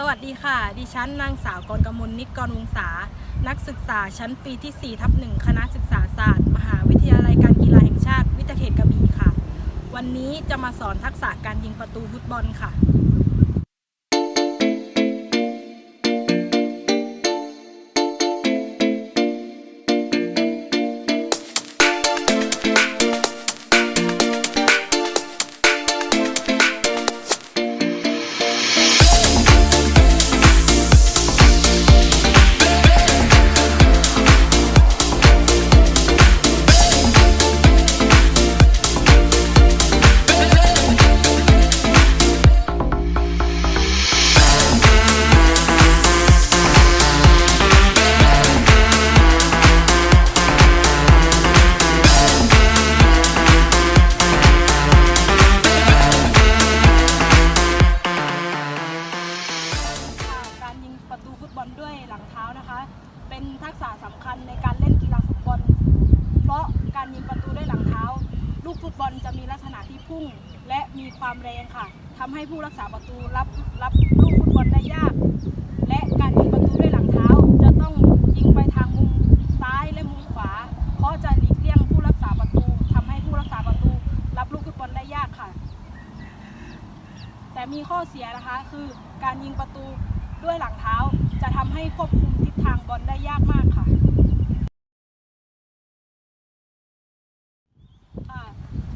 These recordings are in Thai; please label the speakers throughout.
Speaker 1: สวัสดีค่ะ ดิฉันนางสาวกรกมลนิกกรวงศา นักศึกษาชั้นปีที่4ทับหนึ่งคณะศึกษาศาสตร์ มหาวิทยาลัยการกีฬาแห่งชาติ วิทยาเขตกระบี่ค่ะ วันนี้จะมาสอนทักษะการยิงประตูฟุตบอลค่ะ ประตูฟุตบอลด้วยหลังเท้านะคะ เป็นทักษะสำคัญในการเล่นกีฬาฟุตบอล เพราะการยิงประตูด้วยหลังเท้า ลูกฟุตบอลจะมีลักษณะที่พุ่ง และมีความแรงค่ะทำให้ผู้รักษาประตูรับรับลูกฟุตบอลได้ยาก และการยิงประตูด้วยหลังเท้า จะต้องยิงไปทางมุมซ้ายและมุมขวา เพราะจะหลีกเลี่ยงผู้รักษาประตูทำให้ผู้รักษาประตู รับลูกฟุตบอลได้ยากค่ะ แต่มีข้อเสียนะคะคือการยิงประตู ด้วยหลังเท้าจะทำให้ควบคุมทิศทางบอลได้ยากมากค่ะ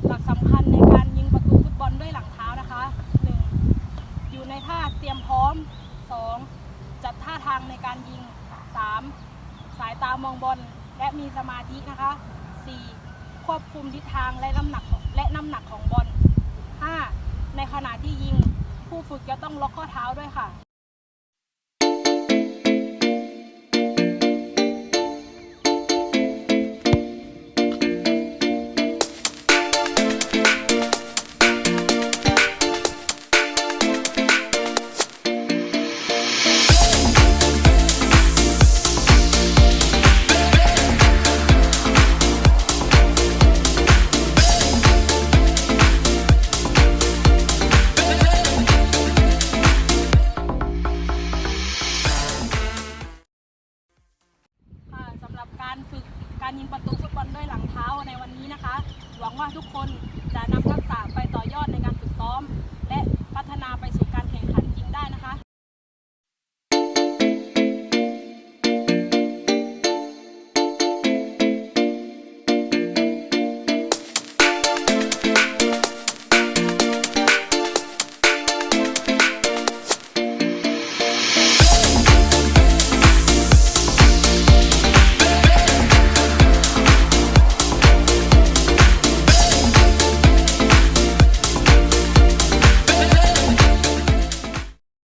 Speaker 1: หลักสำคัญในการยิงประตูฟุตบอลด้วยหลังเท้านะคะ 1. อยู่ในท่าเตรียมพร้อม 2. จัดท่าทางในการยิง 3. สายตามองบอลและมีสมาธินะคะ 4. ควบคุมทิศทางและน้ำหนักของและน้ำหนักของบอล 5. ในขณะที่ยิงผู้ฝึกจะต้องล็อกข้อเท้าด้วยค่ะ การฝึกการยิงประตูฟุตบอลด้วยหลังเท้าในวันนี้นะคะ หวังว่าทุกคนจะนำ